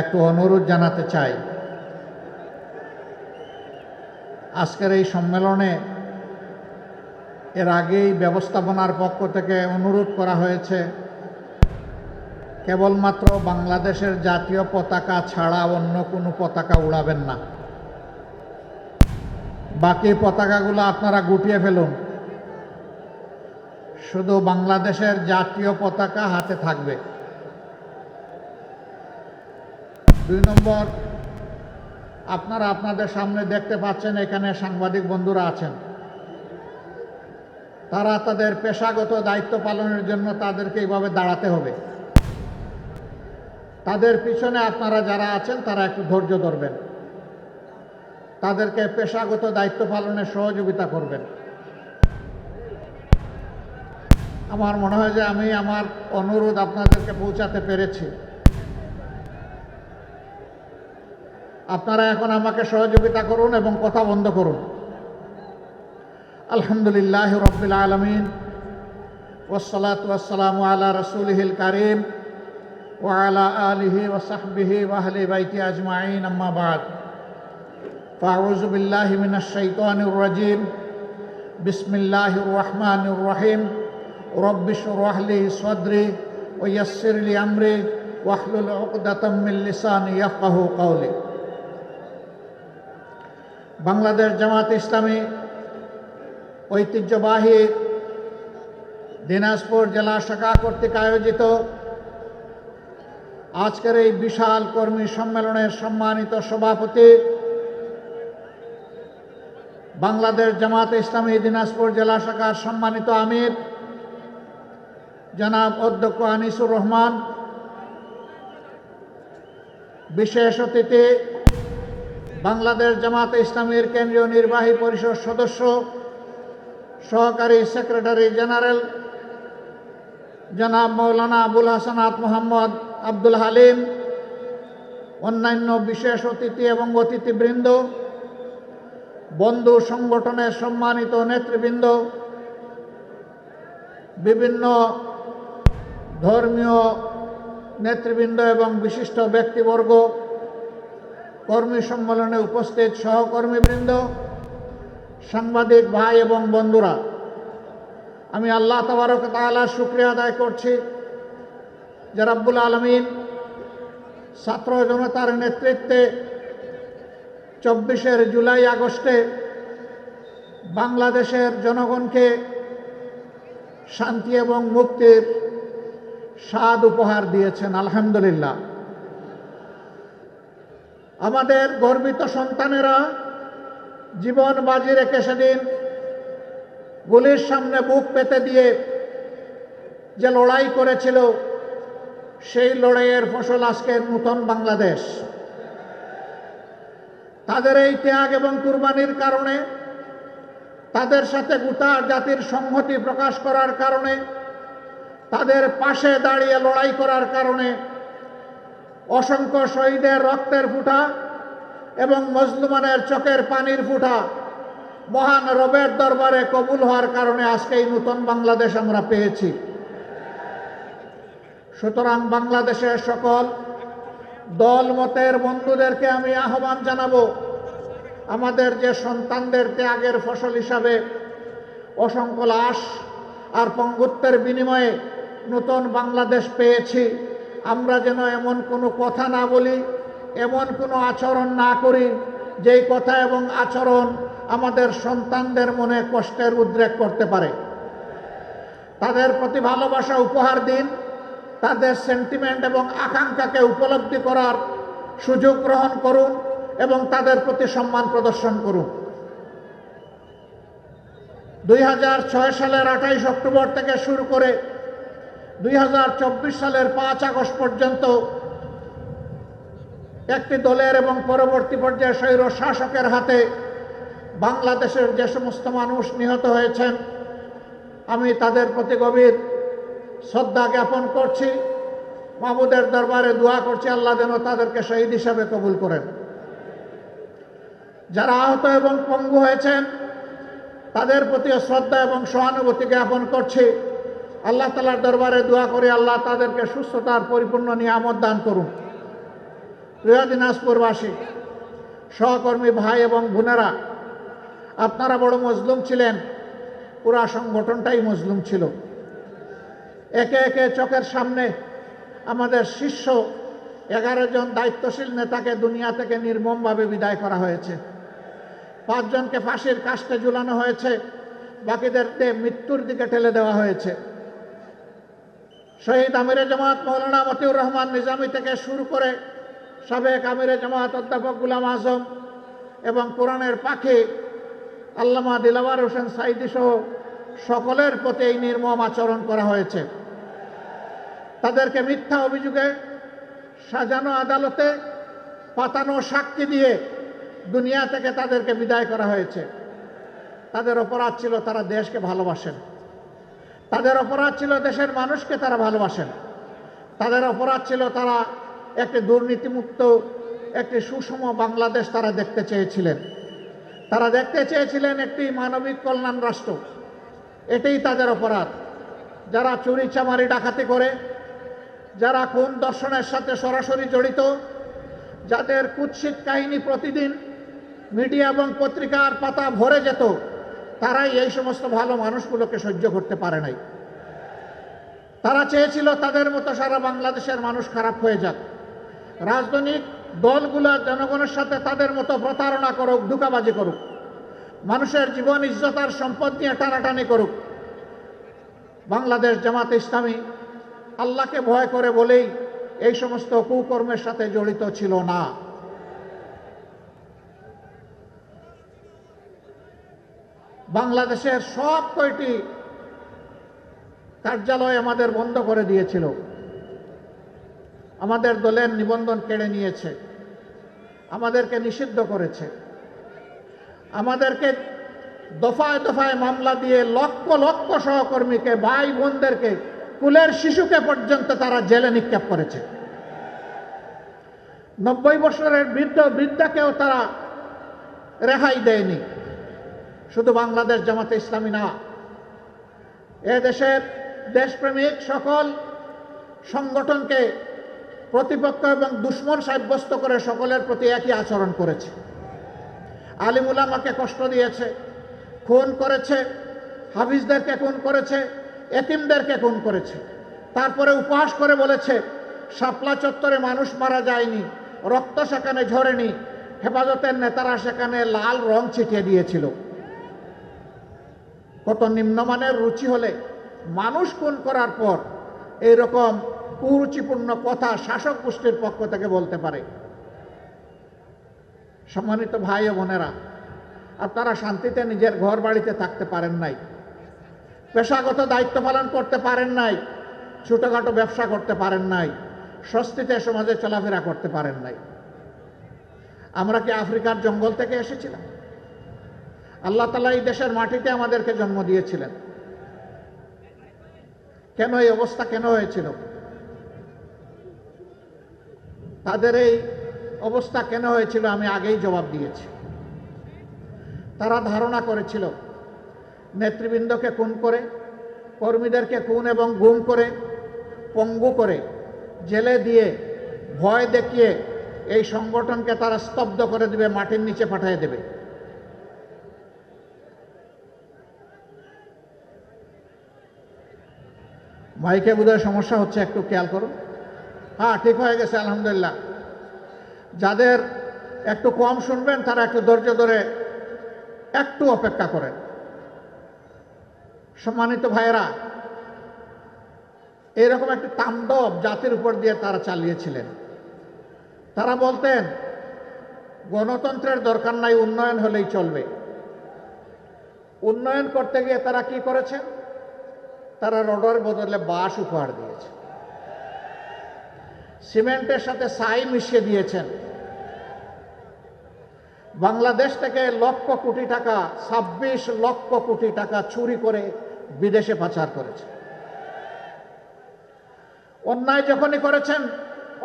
একটু অনুরোধ জানাতে চাই। আজকের এই সম্মেলনে এর আগেই ব্যবস্থাপনার পক্ষ থেকে অনুরোধ করা হয়েছে, কেবলমাত্র বাংলাদেশের জাতীয় পতাকা ছাড়া অন্য কোনো পতাকা উড়াবেন না। বাকি পতাকাগুলো আপনারা গুটিয়ে ফেলুন। শুধু বাংলাদেশের জাতীয় পতাকা হাতে থাকবে। দুই নম্বর, আপনারা আপনাদের সামনে দেখতে পাচ্ছেন এখানে সাংবাদিক বন্ধুরা আছেন। তারা তাদের পেশাগত দায়িত্ব পালনের জন্য তাদেরকে এইভাবে দাঁড়াতে হবে। তাদের পিছনে আপনারা যারা আছেন, তারা একটু ধৈর্য ধরবেন। তাদেরকে পেশাগত দায়িত্ব পালনে সহযোগিতা করবেন। আমার মনে হয় যে আমি আমার অনুরোধ আপনাদেরকে পৌঁছাতে পেরেছি। আপনারা এখন আমাকে সহযোগিতা করুন এবং কথা বন্ধ করুন আলহামদুলিল্লাহ রবিল আলমিন ওসলাত ওয়াসালাম আলা রসুলহিল করিম ওয়ালা আলিহি ওসাহবিহি ওয়াহলি বাইতি আজমাইন আম্মাবাদ ফাউজ বিল্লাহ মিনাশ শাইতানির রাজিম বিসমিল্লাহির রহমানির রহিম رب اشرح لي صدري ويسر لي امري واحلل عقدة من لساني يفقه قولي বাংলাদেশ জামাত ইসলামী ঐতিহ্যবাহী দিনাজপুর জেলা শাখা কর্তৃক আয়োজিত আজকের এই বিশাল কর্মী সম্মেলনের সম্মানিত সভাপতি বাংলাদেশ জামাত ইসলামী দিনাজপুর জেলা শাখার সম্মানিত আমির জনাব অধ্যক্ষ আনিসুর রহমান, বিশেষ অতিথি বাংলাদেশ জামাত ইসলামীর কেন্দ্রীয় নির্বাহী পরিষদ সদস্য, সহকারী সেক্রেটারি জেনারেল জনাব মৌলানা আবুল হাসানাত মোহাম্মদ আব্দুল হালিম, অন্যান্য বিশেষ অতিথি এবং অতিথিবৃন্দ, বন্ধু সংগঠনের সম্মানিত নেতৃবৃন্দ, বিভিন্ন ধর্মীয় নেতৃবৃন্দ এবং বিশিষ্ট ব্যক্তিবর্গ কর্মী সম্মেলনে উপস্থিত সহকর্মীবৃন্দ, সাংবাদিক ভাই এবং বন্ধুরা, আমি আল্লাহ তবরক তালার শুক্রিয়া আদায় করছি। যে আলমিন ছাত্র জনতার নেতৃত্বে চব্বিশের জুলাই আগস্টে বাংলাদেশের জনগণকে শান্তি এবং মুক্তির স্বাদ উপহার দিয়েছেন, আলহামদুলিল্লাহ। আমাদের গর্বিত সন্তানেরা জীবন বাজি রেখে সেদিন গুলির সামনে বুক পেতে দিয়ে যে লড়াই করেছিল, সেই লড়াইয়ের ফসল আজকে নূতন বাংলাদেশ। তাদের এই ত্যাগ এবং কুরবানির কারণে, তাদের সাথে গোটা জাতির সংহতি প্রকাশ করার কারণে, তাদের পাশে দাঁড়িয়ে লড়াই করার কারণে অসংখ্য শহীদের রক্তের ফুটা এবং মজলুমানের চোখের পানির ফুটা। মহান রবের দরবারে কবুল হওয়ার কারণে আজকে এই নূতন বাংলাদেশ আমরা পেয়েছি। সুতরাং বাংলাদেশের সকল দল, মতের বন্ধুদেরকে আমি আহ্বান জানাব, আমাদের যে সন্তানদের ত্যাগের ফসল হিসাবে অসংখ্য লাশ আর পঙ্গুত্বের বিনিময়ে নতুন বাংলাদেশ পেয়েছি। আমরা যেন এমন কোনো কথা না বলি, এমন কোনো আচরণ না করি, যেই কথা এবং আচরণ আমাদের সন্তানদের মনে কষ্টের উদ্রেক করতে পারে। তাদের প্রতি ভালোবাসা উপহার দিন, তাদের সেন্টিমেন্ট এবং আকাঙ্ক্ষাকে উপলব্ধি করার সুযোগ গ্রহণ করুন এবং তাদের প্রতি সম্মান প্রদর্শন করুন। দুই হাজার ছয় সালের আঠাইশ অক্টোবর থেকে শুরু করে দুই হাজার চব্বিশ সালের পাঁচ আগস্ট পর্যন্ত একটি দলের এবং পরবর্তী পর্যায়ে স্বৈর শাসকের হাতে বাংলাদেশের যে সমস্ত মানুষ নিহত হয়েছেন, আমি তাদের প্রতি গভীর শ্রদ্ধা জ্ঞাপন করছি। মাহমুদের দরবারে দোয়া করছি, আল্লাহ যেন তাদেরকে শহীদ হিসাবে কবুল করেন। যারা আহত এবং পঙ্গু হয়েছেন, তাদের প্রতিও শ্রদ্ধা এবং সহানুভূতি জ্ঞাপন করছি। আল্লাহ তালার দরবারে দোয়া করে, আল্লাহ তাদেরকে সুস্থতার পরিপূর্ণ নিয়ামত দান করুন। প্রিয় দিনাজপুরবাসী, সহকর্মী ভাই এবং বোনেরা, আপনারা বড় মজলুম ছিলেন, পুরা সংগঠনটাই মজলুম ছিল। একে একে চোখের সামনে আমাদের শীর্ষ এগারো জন দায়িত্বশীল নেতাকে দুনিয়া থেকে নির্মমভাবে বিদায় করা হয়েছে। পাঁচজনকে ফাঁসির কাস্টে ঝুলানো হয়েছে, বাকিদেরকে মৃত্যুর দিকে ঠেলে দেওয়া হয়েছে। শহীদ আমিরে জামাত মৌলানা মতিউর রহমান নিজামী থেকে শুরু করে সাবেক আমিরে জামাত অধ্যাপক গুলাম আজম এবং কোরআনের পাখি আল্লামা দিলাওয়ার হোসেন সাইদি সহ সকলের প্রতি এই নির্মম আচরণ করা হয়েছে। তাদেরকে মিথ্যা অভিযোগে সাজানো আদালতে পাতানো সাক্ষী দিয়ে দুনিয়া থেকে তাদেরকে বিদায় করা হয়েছে। তাদের অপরাধ ছিল তারা দেশকে ভালোবাসেন। তাদের অপরাধ ছিল দেশের মানুষকে তারা ভালোবাসেন। তাদের অপরাধ ছিল তারা একটি দুর্নীতিমুক্ত, একটি সুষম বাংলাদেশ তারা দেখতে চেয়েছিলেন। তারা দেখতে চেয়েছিলেন একটি মানবিক কল্যাণ রাষ্ট্র। এটাই তাদের অপরাধ। যারা চুরি চামারি ডাকাতি করে, যারা কোন দর্শনের সাথে সরাসরি জড়িত, যাদের কুৎসিত কাহিনী প্রতিদিন মিডিয়া এবং পত্রিকার পাতা ভরে যেত তারাই এই সমস্ত ভালো মানুষগুলোকে সহ্য করতে পারে নাই। তারা চেয়েছিল তাদের মতো সারা বাংলাদেশের মানুষ খারাপ হয়ে যাক। রাজনৈতিক দলগুলো জনগণের সাথে তাদের মতো প্রতারণা করুক, ধোকাবাজি করুক। মানুষের জীবন, ইজ্জত আর সম্পদ নিয়ে টানাটানি করুক। বাংলাদেশ জামাত ইসলামী আল্লাহকে ভয় করে বলেই এই সমস্ত কুকর্মের সাথে জড়িত ছিল না। বাংলাদেশের সব কয়টি কার্যালয় আমাদের বন্ধ করে দিয়েছিল। আমাদের দলের নিবন্ধন কেড়ে নিয়েছে। আমাদেরকে নিষিদ্ধ করেছে। আমাদেরকে দফায় দফায় মামলা দিয়ে লক্ষ লক্ষ সহকর্মীকে, ভাই বোনদেরকে, কুলের শিশুকে পর্যন্ত তারা জেলে নিক্ষেপ করেছে। নব্বই বছরের বৃদ্ধ বৃদ্ধাকেও তারা রেহাই দেয়নি। শুধু বাংলাদেশ জামাতে ইসলামী না, এ দেশের দেশপ্রেমিক সকল সংগঠনকে প্রতিপক্ষ এবং দুশ্মন সাব্যস্ত করে সকলের প্রতি একই আচরণ করেছে। আলিমুলামাকে কষ্ট দিয়েছে, খুন করেছে, হাফিজদেরকে খুন করেছে, এতিমদেরকে খুন করেছে। তারপরে উপহাস করে বলেছে, শাপলা চত্বরে মানুষ মারা যায়নি, রক্ত সেখানে ঝরেনি, হেফাজতের নেতারা সেখানে লাল রং ছিটিয়ে দিয়েছিল। কত নিম্নমানের রুচি হলে মানুষ খুন করার পর এইরকম কুরুচিপূর্ণ কথা শাসক গোষ্ঠীর পক্ষ থেকে বলতে পারে। সম্মানিত ভাই ও বোনেরা, আপনারা শান্তিতে নিজের ঘর বাড়িতে থাকতে পারেন নাই, পেশাগত দায়িত্ব পালন করতে পারেন নাই, ছোটোখাটো ব্যবসা করতে পারেন নাই, স্বস্তিতে সমাজে চলাফেরা করতে পারেন নাই। আমরা কি আফ্রিকার জঙ্গল থেকে এসেছিলাম? আল্লাহ তালা এই দেশের মাটিতে আমাদেরকে জন্ম দিয়েছিলেন। কেন এই অবস্থা কেন হয়েছিল? তাদের এই অবস্থা কেন হয়েছিল আমি আগেই জবাব দিয়েছি। তারা ধারণা করেছিল, নেতৃবৃন্দকে খুন করে, কর্মীদেরকে খুন এবং গুম করে, পঙ্গু করে, জেলে দিয়ে ভয় দেখিয়ে এই সংগঠনকে তারা স্তব্ধ করে দেবে, মাটির নিচে পাঠিয়ে দেবে। মাইকে বোধহয় সমস্যা হচ্ছে, একটু খেয়াল করুন। হ্যাঁ ঠিক হয়ে গেছে, আলহামদুলিল্লাহ। যাদের একটু কম শুনবেন, তারা একটু ধৈর্য ধরে একটু অপেক্ষা করেন। সম্মানিত ভাইয়েরা, এরকম একটি তাণ্ডব জাতির উপর দিয়ে তারা চালিয়েছিলেন। তারা বলতেন, গণতন্ত্রের দরকার নাই, উন্নয়ন হলেই চলবে। উন্নয়ন করতে গিয়ে তারা কি করেছেন? তারা রডের বদলে বাঁশ উপহার দিয়েছে। সিমেন্টের সাথে ছাই মিশিয়ে দিয়েছেন। বাংলাদেশ থেকে লক্ষ কোটি টাকা, ছাব্বিশ লক্ষ কোটি টাকা চুরি করে বিদেশে পাচার করেছে। অন্যায় যখনই করেছেন,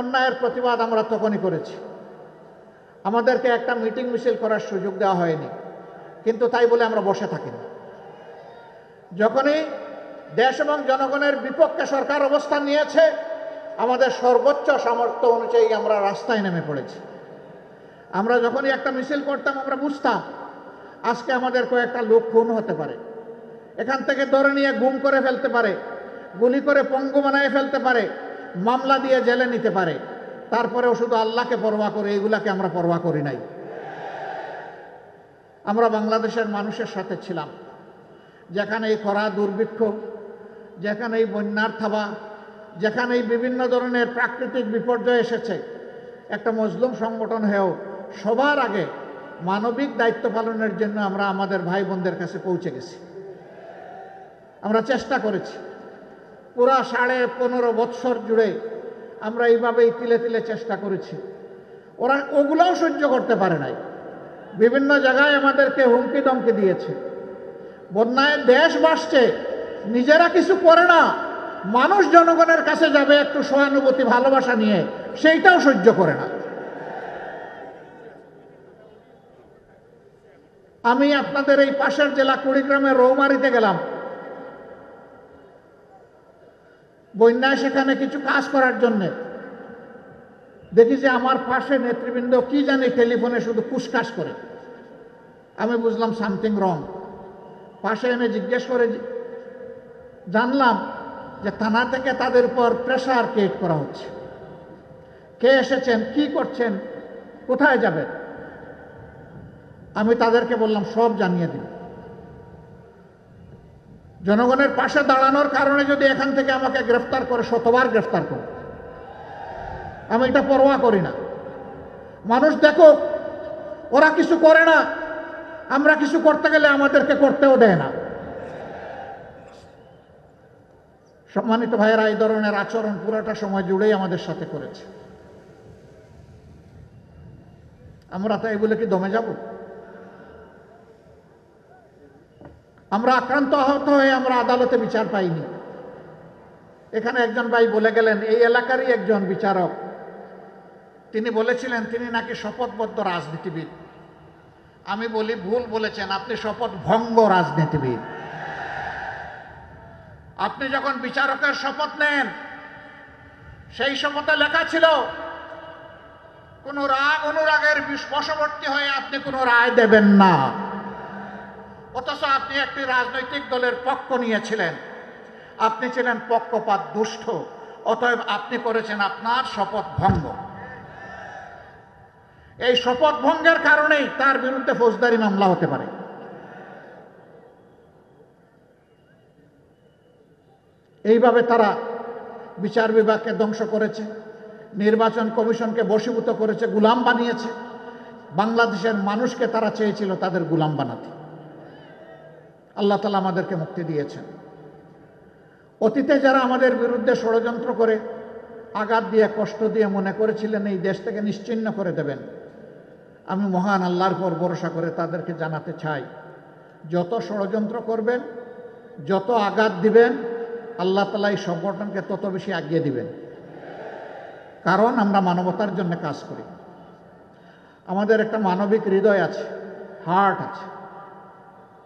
অন্যায়ের প্রতিবাদ আমরা তখনই করেছি। আমাদেরকে একটা মিটিং মিছিল করার সুযোগ দেওয়া হয়নি, কিন্তু তাই বলে আমরা বসে থাকিনি। যখনই দেশ এবং জনগণের বিপক্ষে সরকার অবস্থান নিয়েছে, আমাদের সর্বোচ্চ সামর্থ্য অনুযায়ী আমরা রাস্তায় নেমে পড়েছি। আমরা যখনই একটা মিছিল করতাম, আমরা বুঝতাম আজকে আমাদের কয়েকটা লোক খুন হতে পারে। এখান থেকে ধরে নিয়ে গুম করে ফেলতে পারে, গুলি করে পঙ্গু বানায় ফেলতে পারে, মামলা দিয়ে জেলে নিতে পারে। তারপরেও শুধু আল্লাহকে পরোয়া করে, এগুলাকে আমরা পরোয়া করি নাই। আমরা বাংলাদেশের মানুষের সাথে ছিলাম, যেখানে এই খরা দুর্ভিক্ষ যেখানে এই বন্যার থাবা যেখানে এই বিভিন্ন ধরনের প্রাকৃতিক বিপর্যয় এসেছে, একটা মজলুম সংগঠন হয়েও সবার আগে মানবিক দায়িত্ব পালনের জন্য আমরা আমাদের ভাই বোনদের কাছে পৌঁছে গেছি। আমরা চেষ্টা করেছি। পুরা সাড়ে পনেরো বৎসর জুড়ে আমরা এইভাবেই তিলে তিলে চেষ্টা করেছি। ওরা ওগুলোও সহ্য করতে পারে নাই। বিভিন্ন জায়গায় আমাদেরকে হুমকি দমকি দিয়েছে। বন্যায় দেশ বাসছে নিজেরা কিছু করে না। মানুষ জনগণের কাছে যাবে একটু সহানুভূতি, ভালোবাসা নিয়ে, সেইটাও সহ্য করে না। আমি আপনাদের এই পাশের জেলা কুড়িগ্রামের রৌমারিতে গেলাম। বন্যায় সেখানে কিছু কাজ করার জন্যে। দেখি যে আমার পাশে নেতৃবৃন্দ কি জানে টেলিফোনে শুধু কুসকাস করে। আমি বুঝলাম সামথিং রং। পাশে এনে জিজ্ঞেস করে জানলাম যে থানা থেকে তাদের উপর প্রেশার ক্রিয়েট করা হচ্ছে। কে এসেছেন, কি করছেন, কোথায় যাবেন? আমি তাদেরকে বললাম, সব জানিয়ে দিন। জনগণের পাশে দাঁড়ানোর কারণে যদি এখান থেকে আমাকে গ্রেফতার করে, শতবার গ্রেফতার করে। আমি এটা পরোয়া করি না। মানুষ দেখো, ওরা কিছু করে না। আমরা কিছু করতে গেলে আমাদেরকে করতেও দেয় না। সম্মানিত ভাইয়েরা, এই ধরনের আচরণ পুরোটা সময় জুড়েই আমাদের সাথে করেছে। আমরা তাই বলে কি দমে যাব? আমরা আক্রান্ত আহত হয়ে আমরা আদালতে বিচার পাইনি। এখানে একজন ভাই বলে গেলেন, এই এলাকারই একজন বিচারক। তিনি বলেছিলেন, তিনি নাকি শপথবদ্ধ রাজনীতিবিদ। আমি বলি, ভুল বলেছেন। আপনি শপথ ভঙ্গ রাজনীতিবিদ। আপনি যখন বিচারকের শপথ নেন, সেই শপথে লেখা ছিল, কোনো রাগ অনুরাগের বশবর্তী হয়ে আপনি কোনো রায় দেবেন না। অথচ আপনি একটি রাজনৈতিক দলের পক্ষ নিয়েছিলেন। আপনি ছিলেন পক্ষপাত দুষ্ট, অতএব আপনি করেছেন আপনার শপথ ভঙ্গ। এই শপথ ভঙ্গের কারণেই তার বিরুদ্ধে ফৌজদারি মামলা হতে পারে। এইভাবে তারা বিচার বিভাগকে ধ্বংস করেছে, নির্বাচন কমিশনকে বশীভূত করেছে, গুলাম বানিয়েছে। বাংলাদেশের মানুষকে তারা চেয়েছিল তাদের গুলাম বানাতে। আল্লাহ তালা আমাদেরকে মুক্তি দিয়েছেন। অতীতে যারা আমাদের বিরুদ্ধে ষড়যন্ত্র করে আঘাত দিয়ে, কষ্ট দিয়ে মনে করেছিলেন, এই দেশ থেকে নিশ্চিহ্ন করে দেবেন, আমি মহান আল্লাহর পর ভরসা করে তাদেরকে জানাতে চাই। যত ষড়যন্ত্র করবেন, যত আঘাত দিবেন আল্লাহ তালা এই সংগঠনকে তত বেশি আগিয়ে দিবেন। কারণ আমরা মানবতার জন্য কাজ করি। আমাদের একটা মানবিক হৃদয় আছে হার্ট আছে।